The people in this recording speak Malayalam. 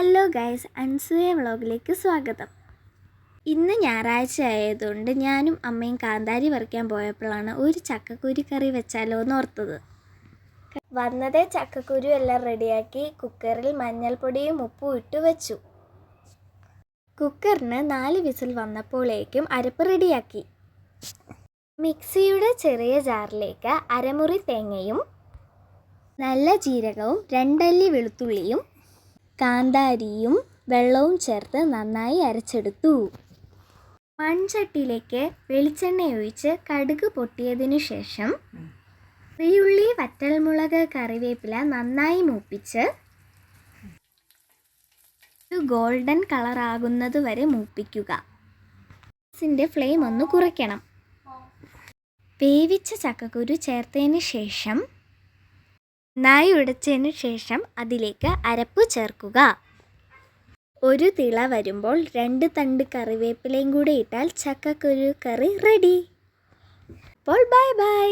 ഹലോ ഗൈസ് അൻസൂയ വ്ളോഗിലേക്ക് സ്വാഗതം. ഇന്ന് ഞായറാഴ്ച ആയതുകൊണ്ട് ഞാനും അമ്മയും കാന്താരി പറിക്കാൻ പോയപ്പോഴാണ് ഒരു ചക്കക്കുരു കറി വെച്ചാലോ എന്ന് ഓർത്തത് വന്നതേ ചക്കക്കുരു എല്ലാം റെഡിയാക്കി കുക്കറിൽ മഞ്ഞൾപ്പൊടിയും ഉപ്പും ഇട്ട് വെച്ചു. കുക്കറിന് നാല് വിസിൽ വന്നപ്പോഴേക്കും അരപ്പ് റെഡിയാക്കി. മിക്സിയുടെ ചെറിയ ജാറിലേക്ക് അരമുറി തേങ്ങയും നല്ല ജീരകവും രണ്ടല്ലി വെളുത്തുള്ളിയും കാന്താരിയും വെള്ളവും ചേർത്ത് നന്നായി അരച്ചെടുത്തു. മൺചട്ടിയിലേക്ക് വെളിച്ചെണ്ണ ഒഴിച്ച് കടുക് പൊട്ടിയതിനു ശേഷം ചെറിയുള്ളി വറ്റൽമുളക് കറിവേപ്പില നന്നായി മൂപ്പിച്ച് ഒരു ഗോൾഡൻ കളർ ആകുന്നത് വരെ മൂപ്പിക്കുക. ഗ്യാസിന്റെ ഫ്ലെയിം ഒന്ന് കുറയ്ക്കണം. വേവിച്ച ചക്കക്കുരു ചേർത്തതിന് ശേഷം നന്നായി ഉടച്ചതിന് ശേഷം അതിലേക്ക് അരപ്പ് ചേർക്കുക. ഒരു തിള വരുമ്പോൾ രണ്ട് തണ്ട് കറിവേപ്പിലയും കൂടി ഇട്ടാൽ ചക്കക്കുരു കറി റെഡി അപ്പോൾ ബൈ ബൈ